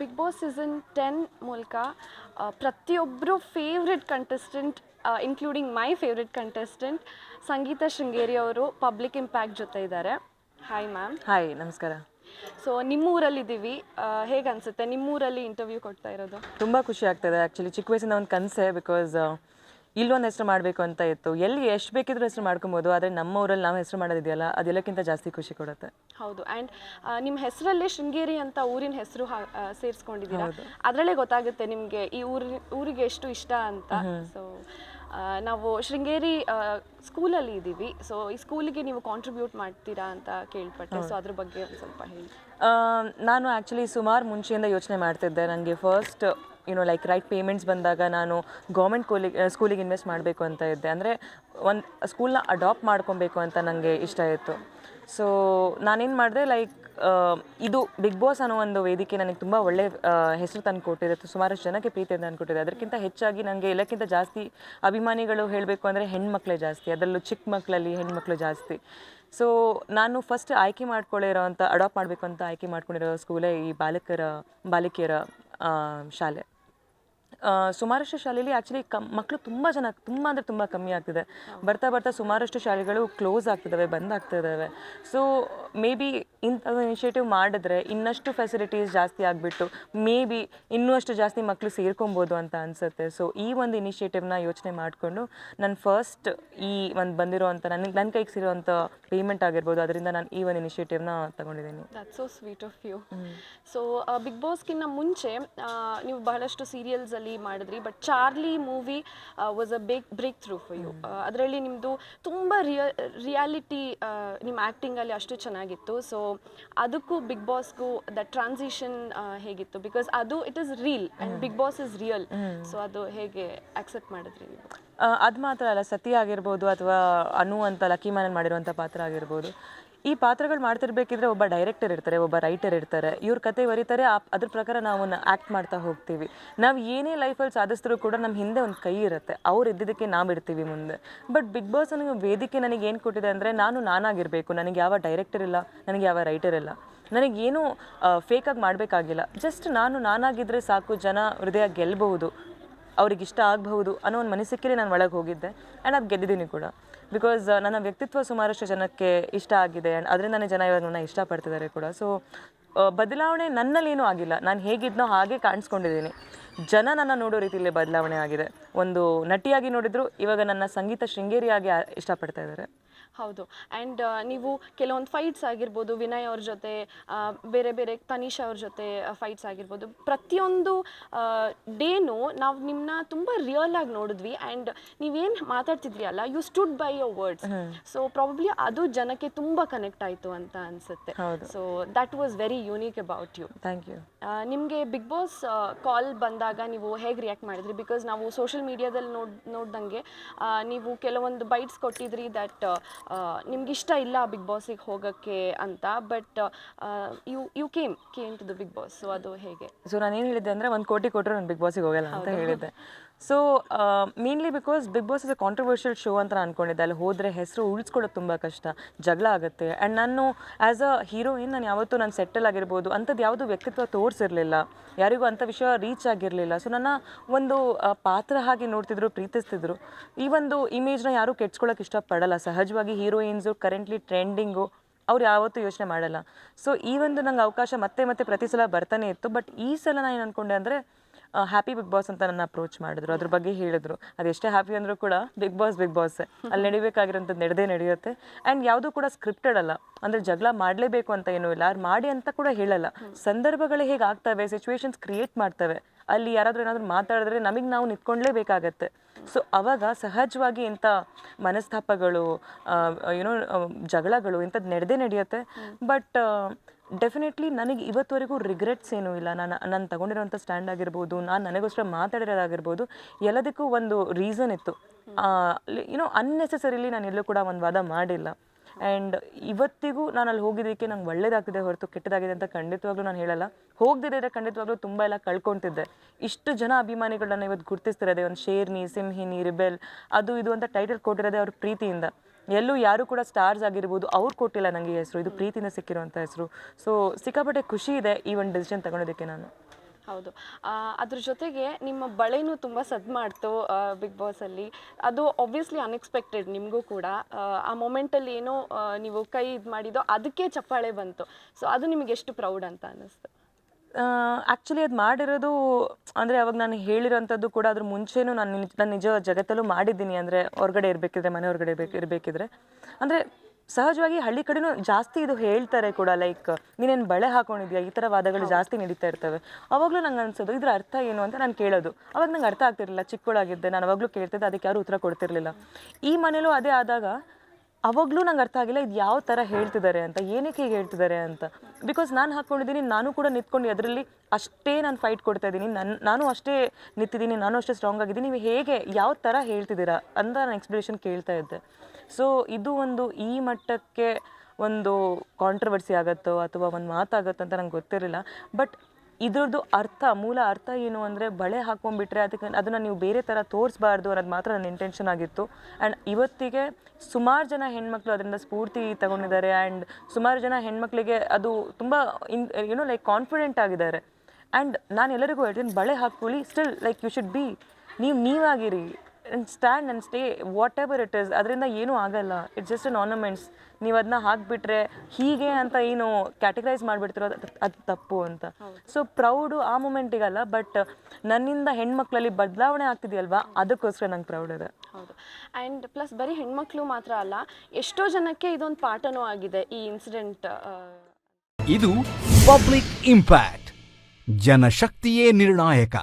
Big boss season ten ಮೂಲಕ ಪ್ರತಿಯೊಬ್ಬರು favourite contestant including my favourite contestant Sangeetha Sringeri ಅವರು public impact ಜೊತೆ ಇದ್ದಾರೆ. ಹಾಯ್ ಮ್ಯಾಮ್ ಹಾಯ್ ನಮಸ್ಕಾರ. ಸೊ ನಿಮ್ಮೂರಲ್ಲಿದ್ದೀವಿ. ಹೇಗೆ ಅನಿಸುತ್ತೆ ನಿಮ್ಮೂರಲ್ಲಿ ಇಂಟರ್ವ್ಯೂ ಕೊಡ್ತಾ ಇರೋದು? ತುಂಬ ಖುಷಿ ಆಗ್ತದೆ ಆ್ಯಕ್ಚುಲಿ ಚಿಕ್ಕ ವಯಸ್ಸಿನ ಒಂದು ಕನಸೆ ಬಿಕಾಸ್ ಇಲ್ಲೊಂದು ಹೆಸರು ಮಾಡಬೇಕು ಅಂತ ಇತ್ತು. ಎಲ್ಲಿ ಎಷ್ಟು ಬೇಕಿದ್ರೂ ಹೆಸರು ಮಾಡ್ಕೊಬೋದು ಆದರೆ ನಮ್ಮ ಊರಲ್ಲಿ ನಾವು ಹೆಸರು ಮಾಡೋದಿದೆಯಲ್ಲ ಅದೆಲ್ಲಕ್ಕಿಂತ ಜಾಸ್ತಿ ಖುಷಿ ಕೊಡುತ್ತೆ. ಹೌದು. ಆ್ಯಂಡ್ ನಿಮ್ಮ ಹೆಸರಲ್ಲೇ ಶೃಂಗೇರಿ ಅಂತ ಊರಿನ ಹೆಸರು ಸೇರಿಸ್ಕೊಂಡಿದ್ದೀರಾ? ಅದರಲ್ಲೇ ಗೊತ್ತಾಗುತ್ತೆ ನಿಮಗೆ ಈ ಊರಿ ಊರಿಗೆ ಎಷ್ಟು ಇಷ್ಟ ಅಂತ. ಸೊ ನಾವು ಶೃಂಗೇರಿ ಸ್ಕೂಲಲ್ಲಿ ಇದ್ದೀವಿ. ಸೊ ಈ ಸ್ಕೂಲಿಗೆ ನೀವು ಕಾಂಟ್ರಿಬ್ಯೂಟ್ ಮಾಡ್ತೀರಾ ಅಂತ ಕೇಳ್ಪಟ್ಟೆ. ಸೊ ಅದ್ರ ಬಗ್ಗೆ ಒಂದು ಸ್ವಲ್ಪ ಹೇಳಿ. ನಾನು ಆ್ಯಕ್ಚುಲಿ ಸುಮಾರು ಮುಂಚೆಯಿಂದ ಯೋಚನೆ ಮಾಡ್ತಿದ್ದೆ. ನನಗೆ first you know like right payments ಬಂದಾಗ ನಾನು ಗೌರ್ಮೆಂಟ್ ಸ್ಕೂಲಿಗೆ ಸ್ಕೂಲಿಗೆ ಇನ್ವೆಸ್ಟ್ ಮಾಡಬೇಕು ಅಂತ ಇದ್ದೆ. ಅಂದರೆ ಒಂದು ಸ್ಕೂಲ್ನ ಅಡಾಪ್ಟ್ ಮಾಡ್ಕೊಬೇಕು ಅಂತ ನನಗೆ ಇಷ್ಟ ಇತ್ತು. ಸೊ ನಾನೇನು ಮಾಡಿದೆ ಲೈಕ್ ಇದು ಬಿಗ್ ಬಾಸ್ ಅನ್ನೋ ಒಂದು ವೇದಿಕೆ ನನಗೆ ತುಂಬ ಒಳ್ಳೆ ಹೆಸರು ತಂದು ಕೊಟ್ಟಿದೆ. ಸುಮಾರು ಜನಕ್ಕೆ ಪ್ರೀತಿ ತಂದು ಕೊಟ್ಟಿದೆ. ಅದಕ್ಕಿಂತ ಹೆಚ್ಚಾಗಿ ನನಗೆ ಎಲ್ಲಕ್ಕಿಂತ ಜಾಸ್ತಿ ಅಭಿಮಾನಿಗಳು ಹೇಳಬೇಕು ಅಂದರೆ ಹೆಣ್ಮಕ್ಳೇ ಜಾಸ್ತಿ. ಅದರಲ್ಲೂ ಚಿಕ್ಕ ಮಕ್ಕಳಲ್ಲಿ ಹೆಣ್ಮಕ್ಳು ಜಾಸ್ತಿ. ಸೊ ನಾನು ಫಸ್ಟ್ ಆಯ್ಕೆ ಮಾಡ್ಕೊಳ್ಳಿರೋ ಅಂತ ಅಡಾಪ್ಟ್ ಮಾಡಬೇಕು ಅಂತ ಆಯ್ಕೆ ಮಾಡ್ಕೊಂಡಿರೋ ಸ್ಕೂಲೇ ಈ ಬಾಲಕರ, ಬಾಲಕಿಯರ ಶಾಲೆ. ಸುಮಾರಷ್ಟು ಶಾಲೆಯಲ್ಲಿ ಆ್ಯಕ್ಚುಲಿ ಕಮ್ ಮಕ್ಕಳು ತುಂಬ ಜನ, ತುಂಬ ಅಂದರೆ ತುಂಬ ಕಮ್ಮಿ ಆಗ್ತಿದೆ. ಬರ್ತಾ ಬರ್ತಾ ಸುಮಾರಷ್ಟು ಶಾಲೆಗಳು ಕ್ಲೋಸ್ ಆಗ್ತಿದ್ದಾವೆ ಬಂದ್ ಆಗ್ತಿದ್ದಾವೆ ಸೊ ಮೇ ಬಿ ಇಂಥದ್ದು ಇನಿಷಿಯೇಟಿವ್ ಮಾಡಿದ್ರೆ ಇನ್ನಷ್ಟು ಫೆಸಿಲಿಟೀಸ್ ಜಾಸ್ತಿ ಆಗಿಬಿಟ್ಟು ಮೇ ಬಿ ಇನ್ನೂ ಅಷ್ಟು ಜಾಸ್ತಿ ಮಕ್ಕಳು ಸೇರ್ಕೊಬೋದು ಅಂತ ಅನಿಸುತ್ತೆ. ಸೊ ಈ ಒಂದು ಇನಿಷಿಯೇಟಿವ್ನ ಯೋಚನೆ ಮಾಡಿಕೊಂಡು ನಾನು ಫಸ್ಟ್ ಈ ಒಂದು ಬಂದಿರೋವಂಥ ನನಗೆ ನನ್ನ ಕೈಗೆ ಸಿರುವಂಥ ಪೇಮೆಂಟ್ ಆಗಿರ್ಬೋದು ಅದರಿಂದ ನಾನು ಈ ಒಂದು ಇನಿಷಿಯೇಟಿವ್ನ ತಗೊಂಡಿದ್ದೀನಿ. That so sweet of you so Bigg ಬಾಸ್ಗಿನ್ನ ಮುಂಚೆ ನೀವು ಬಹಳಷ್ಟು ಸೀರಿಯಲ್ಸಲ್ಲಿ ಮಾಡಿದ್ರಿ but Charlie movie was a bake breakthrough for you ಅದರಲ್ಲಿ ನಿಮ್ಮದು ತುಂಬ ರಿಯ ರಿಯಾಲಿಟಿ ನಿಮ್ಮ ಆ್ಯಕ್ಟಿಂಗಲ್ಲಿ ಅಷ್ಟು ಚೆನ್ನಾಗಿತ್ತು. ಸೊ ಅದಕ್ಕೂ ಬಿಗ್ ಬಾಸ್ಗೂ ದ ಟ್ರಾನ್ಸಿಷನ್ ಹೇಗಿತ್ತು? ಬಿಕಾಸ್ ಅದು it is reel and Bigg Boss is real so ಅದು ಹೇಗೆ ಆಕ್ಸೆಪ್ಟ್ ಮಾಡಿದ್ರಿ ನೀವು? ಅದು ಮಾತ್ರ ಅಲ್ಲ ಸತಿ ಆಗಿರ್ಬೋದು ಅಥವಾ ಅನು ಅಂತ ಲಕ್ಕಿ ಮನೆ ಮಾಡಿರುವಂಥ ಪಾತ್ರ ಆಗಿರ್ಬೋದು. ಈ ಪಾತ್ರಗಳು ಮಾಡ್ತಿರ್ಬೇಕಿದ್ರೆ ಒಬ್ಬ ಡೈರೆಕ್ಟರ್ ಇರ್ತಾರೆ, ಒಬ್ಬ ರೈಟರ್ ಇರ್ತಾರೆ. ಇವ್ರ ಕತೆ ಬರೀತಾರೆ, ಆ ಅದ್ರ ಪ್ರಕಾರ ನಾವು ಆ್ಯಕ್ಟ್ ಮಾಡ್ತಾ ಹೋಗ್ತೀವಿ. ನಾವು ಏನೇ ಲೈಫಲ್ಲಿ ಸಾಧಿಸಿದ್ರು ಕೂಡ ನಮ್ಮ ಹಿಂದೆ ಒಂದು ಕೈ ಇರುತ್ತೆ. ಅವ್ರು ಇದ್ದಿದ್ದಕ್ಕೆ ನಾವು ಇರ್ತೀವಿ ಮುಂದೆ. ಬಟ್ ಬಿಗ್ ಬಾಸ್ ನನಗೆ ವೇದಿಕೆ ನನಗೆ ಏನು ಕೊಟ್ಟಿದೆ ಅಂದರೆ ನಾನು ನಾನಾಗಿರಬೇಕು. ನನಗೆ ಯಾವ ಡೈರೆಕ್ಟರ್ ಇಲ್ಲ, ನನಗೆ ಯಾವ ರೈಟರ್ ಇಲ್ಲ. ನನಗೇನು ಫೇಕಾಗಿ ಮಾಡಬೇಕಾಗಿಲ್ಲ. ಜಸ್ಟ್ ನಾನು ನಾನಾಗಿದ್ದರೆ ಸಾಕು, ಜನ ಹೃದಯ ಗೆಲ್ಲಬಹುದು ಅವ್ರಿಗೆ ಇಷ್ಟ ಆಗಬಹುದು ಅನ್ನೋ ಒಂದು ಮನಸ್ಸಿಕ್ಕೇ ನಾನು ಒಳಗೆ ಹೋಗಿದ್ದೆ. ಆ್ಯಂಡ್ ಅದು ಗೆದ್ದಿದ್ದೀನಿ ಕೂಡ. ಬಿಕಾಸ್ ನನ್ನ ವ್ಯಕ್ತಿತ್ವ ಸುಮಾರಷ್ಟು ಜನಕ್ಕೆ ಇಷ್ಟ ಆಗಿದೆ ಆ್ಯಂಡ್ ಅದರಿಂದನೇ ಜನ ಇವಾಗ ನನ್ನ ಇಷ್ಟಪಡ್ತಿದ್ದಾರೆ ಕೂಡ ಸೊ ಬದಲಾವಣೆ ನನ್ನಲ್ಲೇನೂ ಆಗಿಲ್ಲ. ನಾನು ಹೇಗಿದ್ನೋ ಹಾಗೆ ಕಾಣಿಸ್ಕೊಂಡಿದ್ದೀನಿ ಜನ ನನ್ನ ನೋಡೋ ರೀತಿಯಲ್ಲಿ ಬದಲಾವಣೆ ಆಗಿದೆ. ಒಂದು ನಟಿಯಾಗಿ ನೋಡಿದ್ರು, ಇವಾಗ ನನ್ನ ಸಂಗೀತ ಶೃಂಗೇರಿಯಾಗಿ ಇಷ್ಟಪಡ್ತಾ ಇದ್ದಾರೆ ಹೌದು. ಆ್ಯಂಡ್ ನೀವು ಕೆಲವೊಂದು ಫೈಟ್ಸ್ ಆಗಿರ್ಬೋದು ವಿನಯ್ ಅವ್ರ ಜೊತೆ ಬೇರೆ ಬೇರೆ ತನಿಷಾ ಅವ್ರ ಜೊತೆ ಫೈಟ್ಸ್ ಆಗಿರ್ಬೋದು. ಪ್ರತಿಯೊಂದು ಡೇನು ನಾವು ನಿಮ್ಮನ್ನ ತುಂಬ ರಿಯಲ್ ಆಗಿ ನೋಡಿದ್ವಿ. ಆ್ಯಂಡ್ ನೀವೇನು ಮಾತಾಡ್ತಿದ್ರಿ ಅಲ್ಲ you stood by your words so probably ಅದು ಜನಕ್ಕೆ ತುಂಬ ಕನೆಕ್ಟ್ ಆಯಿತು ಅಂತ ಅನಿಸುತ್ತೆ. So that was very unique about you thank you ನಿಮಗೆ ಬಿಗ್ ಬಾಸ್ ಕಾಲ್ ಬಂದಾಗ ನೀವು ಹೇಗೆ ರಿಯಾಕ್ಟ್ ಮಾಡಿದ್ರಿ? ಬಿಕಾಸ್ ನಾವು ಸೋಷಿಯಲ್ ಮೀಡಿಯಾದಲ್ಲಿ ನೋಡ್ ನೋಡ್ದಂಗೆ ನೀವು ಕೆಲವೊಂದು ಬೈಟ್ಸ್ ಕೊಟ್ಟಿದ್ರಿ ದಟ್ ನಿಮ್ಗೆ ಇಷ್ಟ ಇಲ್ಲ ಬಿಗ್ ಬಾಸಿಗೆ ಹೋಗೋಕ್ಕೆ ಅಂತ but you you came came to the Bigg Boss so ಅದು ಹೇಗೆ? ಸೊ ನಾನು ಏನು ಹೇಳಿದ್ದೆ ಅಂದರೆ ಒಂದು ಕೋಟಿ ಕೊಟ್ಟರೆ ನಾನು ಬಿಗ್ ಬಾಸಿಗೆ ಹೋಗಲ್ಲ ಅಂತ ಹೇಳಿದ್ದೆ. So mainly because Bigg Boss is a controversial show ಅಂತ ನಾನು ಅನ್ಕೊಂಡಿದ್ದೆ. ಅಲ್ಲಿ ಹೋದರೆ ಹೆಸರು ಉಳಿಸ್ಕೊಳ್ಳೋದು ತುಂಬ ಕಷ್ಟ, ಜಗಳ ಆಗುತ್ತೆ. ಆ್ಯಂಡ್ ನಾನು ಆ್ಯಸ್ ಅ ಹೀರೋಯಿನ್ ನಾನು ಯಾವತ್ತೂ ನಾನು ಸೆಟ್ಟಲ್ ಆಗಿರ್ಬೋದು ಅಂಥದ್ದು ಯಾವುದು ವ್ಯಕ್ತಿತ್ವ ತೋರಿಸಿರಲಿಲ್ಲ. ಯಾರಿಗೂ ಅಂಥ ವಿಷಯ ರೀಚ್ ಆಗಿರಲಿಲ್ಲ. ಸೊ ನನ್ನ ಒಂದು ಪಾತ್ರ ಹಾಗೆ ನೋಡ್ತಿದ್ರು, ಪ್ರೀತಿಸ್ತಿದ್ರು. ಈ ಒಂದು ಇಮೇಜ್ನ ಯಾರೂ ಕೆಡ್ಸ್ಕೊಳ್ಳೋಕೆ ಇಷ್ಟಪಡಲ್ಲ. ಸಹಜವಾಗಿ ಹೀರೋಯಿನ್ಸು ಕರೆಂಟ್ಲಿ ಟ್ರೆಂಡಿಂಗು ಅವ್ರು ಯಾವತ್ತೂ ಯೋಚನೆ ಮಾಡಲ್ಲ. ಸೊ ಈ ಒಂದು ನಂಗೆ ಅವಕಾಶ ಮತ್ತೆ ಮತ್ತೆ ಪ್ರತಿ ಸಲ ಬರ್ತಾನೆ ಇತ್ತು. ಬಟ್ ಈ ಸಲ ನಾನು ಏನು ಅನ್ಕೊಂಡೆ ಅಂದರೆ ಹ್ಯಾಪಿ ಬಿಗ್ ಬಾಸ್ ಅಂತ ನನ್ನ ಅಪ್ರೋಚ್ ಮಾಡಿದ್ರು. ಅದ್ರ ಬಗ್ಗೆ ಹೇಳಿದ್ರು. ಅದೆಷ್ಟೇ ಹ್ಯಾಪಿ ಅಂದರೂ ಕೂಡ ಬಿಗ್ ಬಾಸ್ ಬಿಗ್ ಬಾಸ್ ಅಲ್ಲಿ ನಡಿಬೇಕಾಗಿರೋಂಥದ್ದು ನಡೆದೇ ನಡೆಯುತ್ತೆ. ಆ್ಯಂಡ್ ಯಾವುದೂ ಕೂಡ ಸ್ಕ್ರಿಪ್ಟೆಡ್ ಅಲ್ಲ. ಅಂದರೆ ಜಗಳ ಮಾಡಲೇಬೇಕು ಅಂತ ಏನೂ ಇಲ್ಲ. ಅವ್ರು ಮಾಡಿ ಅಂತ ಕೂಡ ಹೇಳಲ್ಲ. ಸಂದರ್ಭಗಳು ಹೇಗೆ ಆಗ್ತವೆ ಸಿಚುವೇಶನ್ಸ್ ಕ್ರಿಯೇಟ್ ಮಾಡ್ತವೆ. ಅಲ್ಲಿ ಯಾರಾದರೂ ಏನಾದರೂ ಮಾತಾಡಿದ್ರೆ ನಮಗೆ ನಾವು ನಿಂತ್ಕೊಳ್ಳೇಬೇಕಾಗತ್ತೆ ಸೊ ಅವಾಗ ಸಹಜವಾಗಿ ಇಂಥ ಮನಸ್ತಾಪಗಳು ಏನೋ ಜಗಳಗಳು ಇಂಥದ್ದು ನಡೆದೇ ನಡೆಯುತ್ತೆ. ಬಟ್ ಡೆಫಿನೆಟ್ಲಿ ನನಗೆ ಇವತ್ತುವರೆಗೂ ರಿಗ್ರೆಟ್ಸ್ ಏನೂ ಇಲ್ಲ. ನಾನು ನಾನು ತಗೊಂಡಿರೋಂಥ ಸ್ಟ್ಯಾಂಡ್ ಆಗಿರ್ಬೋದು, ನಾನು ನನಗೋಸ್ಕರ ಮಾತಾಡಿರೋದಾಗಿರ್ಬೋದು, ಎಲ್ಲದಕ್ಕೂ ಒಂದು ರೀಸನ್ ಇತ್ತು. ಯುನೋ ಅನ್ನೆಸೆಸರಿಲಿ ನಾನು ಎಲ್ಲೂ ಕೂಡ ಒಂದು ವಾದ ಮಾಡಿಲ್ಲ. ಆ್ಯಂಡ್ ಇವತ್ತಿಗೂ ನಾನು ಅಲ್ಲಿ ಹೋಗಿದ್ದಕ್ಕೆ ನಂಗೆ ಒಳ್ಳೇದಾಗ್ತಿದೆ ಹೊರತು ಕೆಟ್ಟದಾಗಿದೆ ಅಂತ ಖಂಡಿತವಾಗ್ಲೂ ನಾನು ಹೇಳಲ್ಲ. ಹೋಗದಿದ್ದರೆ ಖಂಡಿತವಾಗ್ಲೂ ತುಂಬ ಎಲ್ಲ ಕಳ್ಕೊತಿದ್ದೆ. ಇಷ್ಟು ಜನ ಅಭಿಮಾನಿಗಳನ್ನ ಇವತ್ತು ಗುರ್ತಿಸ್ತಿರೋದೆ, ಒಂದು ಶೇರ್ನಿ, ಸಿಂಹಿನಿ, ರಿಬೆಲ್, ಅದು ಇದು ಅಂತ ಟೈಟಲ್ ಕೊಟ್ಟಿರೋದೆ ಅವ್ರ ಪ್ರೀತಿಯಿಂದ. ಎಲ್ಲೂ ಯಾರು ಕೂಡ ಸ್ಟಾರ್ಸ್ ಆಗಿರ್ಬೋದು, ಅವ್ರು ಕೊಟ್ಟಿಲ್ಲ ನನಗೆ ಹೆಸರು, ಇದು ಪ್ರೀತಿಯಿಂದ ಸಿಕ್ಕಿರುವಂಥ ಹೆಸರು. ಸೊ ಸಿಕ್ಕಾಪಟ್ಟೆ ಖುಷಿ ಇದೆ ಈ ಒಂದು ಡಿಸಿಷನ್ ತಗೊಳೋದಕ್ಕೆ ನಾನು. ಹೌದು. ಅದ್ರ ಜೊತೆಗೆ ನಿಮ್ಮ ಬಳೆನೂ ತುಂಬ ಸದ್ ಮಾಡ್ತು ಬಿಗ್ ಬಾಸಲ್ಲಿ ಅದು ಆಬ್ವಿಯಸ್ಲಿ ಅನ್ಎಕ್ಸ್ಪೆಕ್ಟೆಡ್ ನಿಮಗೂ ಕೂಡ. ಆ ಮೊಮೆಂಟಲ್ಲಿ ಏನೋ ನೀವು ಕೈ ಇದು ಮಾಡಿದೋ ಅದಕ್ಕೆ ಚಪ್ಪಾಳೆ ಬಂತು. ಸೊ ಅದು ನಿಮಗೆ ಎಷ್ಟು ಪ್ರೌಡ್ ಅಂತ ಅನ್ನಿಸ್ತು ಆ್ಯಕ್ಚುಲಿ ಅದು ಮಾಡಿರೋದು ಅಂದರೆ ಅವಾಗ ನಾನು ಹೇಳಿರೋಂಥದ್ದು ಕೂಡ ಅದ್ರ ಮುಂಚೆನೂ ನಾನು ನಿಜ ನಾನು ನಿಜ ಜಗತ್ತಲ್ಲೂ ಮಾಡಿದ್ದೀನಿ ಅಂದರೆ ಹೊರಗಡೆ ಇರಬೇಕಿದ್ರೆ ಮನೆ ಹೊರಗಡೆ ಬೇಕು ಇರಬೇಕಿದ್ರೆ. ಅಂದರೆ ಸಹಜವಾಗಿ ಹಳ್ಳಿ ಕಡೆನೂ ಜಾಸ್ತಿ ಇದು ಹೇಳ್ತಾರೆ ಕೂಡ ಲೈಕ್ ನೀನೇನು ಬಳೆ ಹಾಕೊಂಡಿದ್ಯಾ? ಈ ಥರ ವಾದಗಳು ಜಾಸ್ತಿ ನಡೀತಾ ಇರ್ತವೆ. ಅವಾಗಲೂ ನಂಗೆ ಅನ್ಸೋದು ಇದ್ರ ಅರ್ಥ ಏನು ಅಂತ ನಾನು ಕೇಳೋದು. ಅವಾಗ ನಂಗೆ ಅರ್ಥ ಆಗ್ತಿರಲಿಲ್ಲ ಚಿಕ್ಕವಳಾಗಿದ್ದೆ ನಾನು ಅವಾಗಲೂ ಕೇಳ್ತಿದ್ದೆ ಅದಕ್ಕೆ ಯಾರು ಉತ್ತರ ಕೊಡ್ತಿರ್ಲಿಲ್ಲ. ಈ ಮನೇಲೂ ಅದೇ ಆದಾಗ ಅವಾಗಲೂ ನಂಗೆ ಅರ್ಥ ಆಗಿಲ್ಲ, ಇದು ಯಾವ ಥರ ಹೇಳ್ತಿದ್ದಾರೆ ಅಂತ, ಏನಕ್ಕೆ ಹೀಗೆ ಹೇಳ್ತಿದ್ದಾರೆ ಅಂತ. ಬಿಕಾಸ್ ನಾನು ಹಾಕ್ಕೊಂಡಿದ್ದೀನಿ ನಾನು ಕೂಡ ನಿಂತ್ಕೊಂಡು ಅದರಲ್ಲಿ ಅಷ್ಟೇ ನಾನು ಫೈಟ್ ಕೊಡ್ತಾ ಇದ್ದೀನಿ ನನ್ನ ನಾನು ಅಷ್ಟೇ ನಿಂತಿದ್ದೀನಿ, ನಾನು ಅಷ್ಟೇ ಸ್ಟ್ರಾಂಗ್ ಆಗಿದ್ದೀನಿ, ನೀವು ಹೇಗೆ, ಯಾವ ಥರ ಹೇಳ್ತಿದ್ದೀರಾ ಅಂತ ನಾನು ಎಕ್ಸ್ಪ್ಲನೇಷನ್ ಕೇಳ್ತಾ ಇದ್ದೆ. ಸೊ ಇದು ಒಂದು ಈ ಮಟ್ಟಕ್ಕೆ ಒಂದು ಕಾಂಟ್ರವರ್ಸಿ ಆಗುತ್ತೋ ಅಥವಾ ಒಂದು ಮಾತಾಗುತ್ತೋ ಅಂತ ನಂಗೆ ಗೊತ್ತಿರಲಿಲ್ಲ. ಬಟ್ ಇದ್ರದ್ದು ಅರ್ಥ, ಮೂಲ ಅರ್ಥ ಏನು ಅಂದರೆ ಬಳೆ ಹಾಕೊಂಡ್ಬಿಟ್ರೆ ಅದಕ್ಕೆ ಅದನ್ನು ನೀವು ಬೇರೆ ಥರ ತೋರಿಸ್ಬಾರ್ದು ಅನ್ನೋದು ಮಾತ್ರ ನನ್ನ ಇಂಟೆನ್ಷನ್ ಆಗಿತ್ತು. ಆ್ಯಂಡ್ ಇವತ್ತಿಗೆ ಸುಮಾರು ಜನ ಹೆಣ್ಮಕ್ಳು ಅದರಿಂದ ಸ್ಫೂರ್ತಿ ತಗೊಂಡಿದ್ದಾರೆ ಆ್ಯಂಡ್ ಸುಮಾರು ಜನ ಹೆಣ್ಮಕ್ಳಿಗೆ ಅದು ತುಂಬ ಇನ್ ಏನೋ ಲೈಕ್ ಕಾನ್ಫಿಡೆಂಟ್ ಆಗಿದ್ದಾರೆ. ಆ್ಯಂಡ್ ನಾನು ಎಲ್ಲರಿಗೂ ಹೇಳ್ತೀನಿ, ಬಳೆ ಹಾಕ್ಕೊಳ್ಳಿ still like you should be ನೀವು ನೀವಾಗಿರಿ and stand and stay whatever it is ಅದರಿಂದ ಏನೂ ಆಗಲ್ಲ. ಇಟ್ಸ್ ಜಸ್ಟ್ ಅನ್ ಆರ್ನಮೆಂಟ್ಸ್ ನೀವು ಅದನ್ನ ಹಾಕಿಬಿಟ್ರೆ ಹೀಗೆ ಅಂತ ಏನು ಕ್ಯಾಟಗರೈಸ್ ಮಾಡಿಬಿಡ್ತಿರೋ ಅದು ತಪ್ಪು ಅಂತ. ಸೊ ಪ್ರೌಡು ಆ ಮೂಮೆಂಟಿಗಲ್ಲ ಬಟ್ ನನ್ನಿಂದ ಹೆಣ್ಮಕ್ಳಲ್ಲಿ ಬದಲಾವಣೆ ಆಗ್ತಿದೆಯಲ್ವಾ? ಅದಕ್ಕೋಸ್ಕರ ನಂಗೆ ಪ್ರೌಡ್ ಇದೆ. ಹೌದು. ಆ್ಯಂಡ್ ಪ್ಲಸ್ ಬರೀ ಹೆಣ್ಮಕ್ಳು ಮಾತ್ರ ಅಲ್ಲ ಎಷ್ಟೋ ಜನಕ್ಕೆ ಇದೊಂದು ಪಾಠನೂ ಆಗಿದೆ ಈ ಇನ್ಸಿಡೆಂಟ್ ಇದು ಪಬ್ಲಿಕ್ ಇಂಪ್ಯಾಕ್ಟ್ ಜನಶಕ್ತಿಯೇ ನಿರ್ಣಾಯಕ.